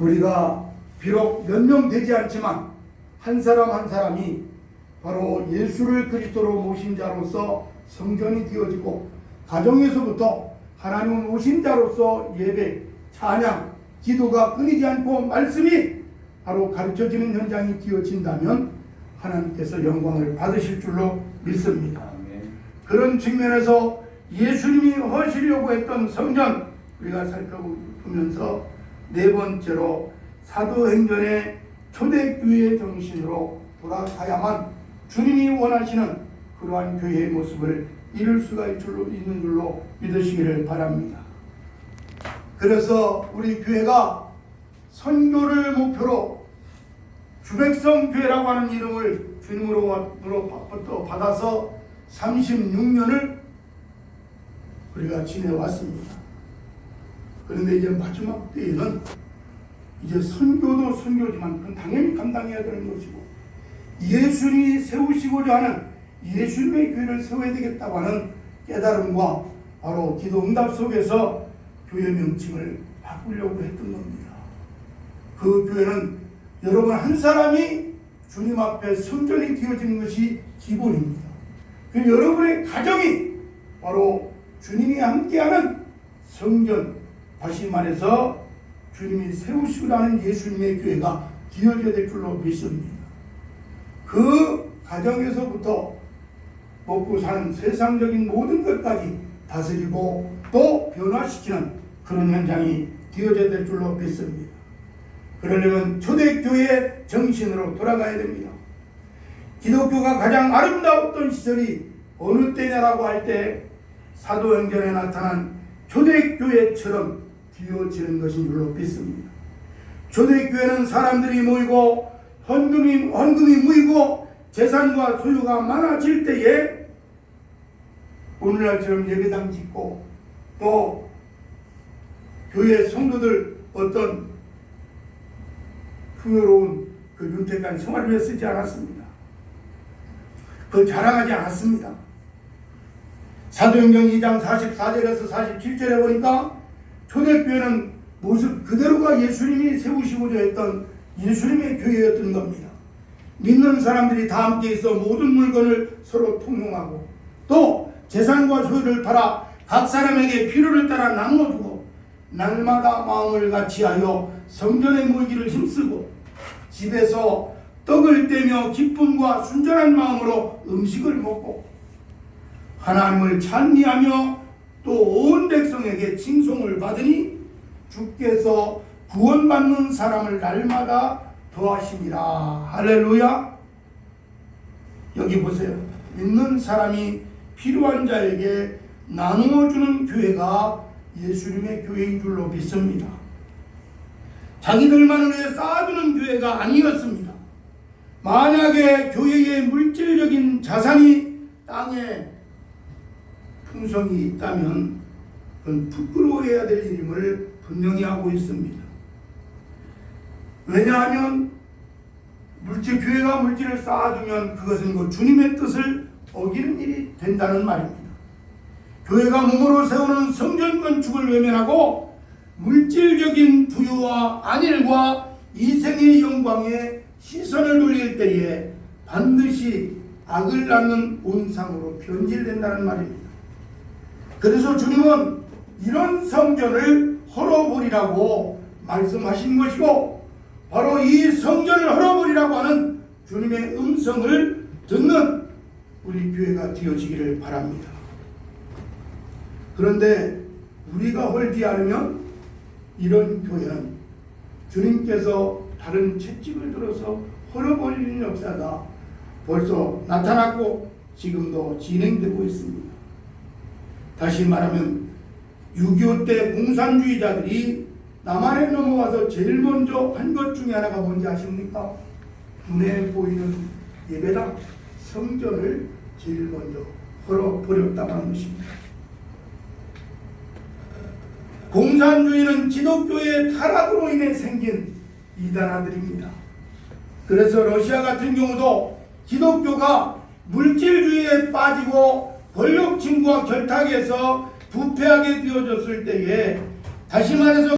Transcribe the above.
우리가 비록 몇 명 되지 않지만 한 사람 한 사람이 바로 예수를 그리스도로 모신 자로서 성전이 되어지고 가정에서부터 하나님을 모신 자로서 예배, 찬양, 기도가 끊이지 않고 말씀이 바로 가르쳐지는 현장이 되어진다면 하나님께서 영광을 받으실 줄로 믿습니다. 그런 측면에서 예수님이 하시려고 했던 성전 우리가 살펴보면서 네 번째로 사도행전의 초대교회 정신으로 돌아가야만 주님이 원하시는 그러한 교회의 모습을 이룰 수가 있는 줄로, 믿으시기를 바랍니다. 그래서 우리 교회가 선교를 목표로 주백성 교회라고 하는 이름을 주님으로부터 받아서 36년을 우리가 지내왔습니다. 그런데 이제 마지막 때에는 이제 선교도 선교지만 그건 당연히 감당해야 되는 것이고 예수님이 세우시고자 하는 예수님의 교회를 세워야 되겠다고 하는 깨달음과 바로 기도 응답 속에서 교회 명칭을 바꾸려고 했던 겁니다. 그 교회는 여러분 한 사람이 주님 앞에 성전이 되어지는 것이 기본입니다. 그 여러분의 가정이 바로 주님이 함께하는 성전, 다시 말해서 주님이 세우시고 하는 예수님의 교회가 되어져야 될 줄로 믿습니다. 그 가정에서부터 먹고 사는 세상적인 모든 것까지 다스리고 또 변화시키는 그런 현장이 되어져야 될 줄로 믿습니다. 그러려면 초대교회 정신으로 돌아가야 됩니다. 기독교가 가장 아름다웠던 시절이 어느 때냐라고 할 때 사도행전에 나타난 초대교회처럼 것인 줄로 믿습니다. 초대교회는 사람들이 모이고 헌금이, 헌금이 모이고 재산과 소유가 많아질 때에 오늘날처럼 예배당 짓고 또 교회 성도들 어떤 풍요로운 그 윤택한 생활을 위해 쓰지 않았습니다. 그 자랑하지 않았습니다. 사도행전 2장 44절에서 47절에 보니까 초대교회는 모습 그대로가 예수님이 세우시고자 했던 예수님의 교회였던 겁니다. 믿는 사람들이 다 함께 있어 모든 물건을 서로 통용하고 또 재산과 소유를 팔아 각 사람에게 필요를 따라 나누어주고 날마다 마음을 같이하여 성전에 모이기를 힘쓰고 집에서 떡을 떼며 기쁨과 순전한 마음으로 음식을 먹고 하나님을 찬미하며 또 온 백성에게 칭송을 받으니 주께서 구원받는 사람을 날마다 더하시니라 할렐루야. 여기 보세요. 믿는 사람이 필요한 자에게 나누어 주는 교회가 예수님의 교회인 줄로 믿습니다. 자기들만을 위해 쌓아두는 교회가 아니었습니다. 만약에 교회의 물질적인 자산이 땅에 풍성이 있다면 그건 부끄러워해야 될 일임을 분명히 하고 있습니다. 왜냐하면 물질 교회가 물질을 쌓아두면 그것은 그 주님의 뜻을 어기는 일이 된다는 말입니다. 교회가 몸으로 세우는 성전 건축을 외면하고 물질적인 부유와 안일과 이생의 영광에 시선을 돌릴 때에 반드시 악을 낳는 온상으로 변질된다는 말입니다. 그래서 주님은 이런 성전을 헐어버리라고 말씀하신 것이고 바로 이 성전을 헐어버리라고 하는 주님의 음성을 듣는 우리 교회가 되어지기를 바랍니다. 그런데 우리가 헐지 않으면 이런 교회는 주님께서 다른 채찍을 들어서 헐어버리는 역사가 벌써 나타났고 지금도 진행되고 있습니다. 다시 말하면 6.25 때 공산주의자들이 남한에 넘어와서 제일 먼저 한 것 중에 하나가 뭔지 아십니까? 눈에 보이는 예배당 성전을 제일 먼저 헐어버렸다고 하는 것입니다. 공산주의는 기독교의 타락으로 인해 생긴 이단아들입니다. 그래서 러시아 같은 경우도 기독교가 물질주의에 빠지고 권력 친구와 결탁해서 부패하게 되어졌을 때에 다시 말해서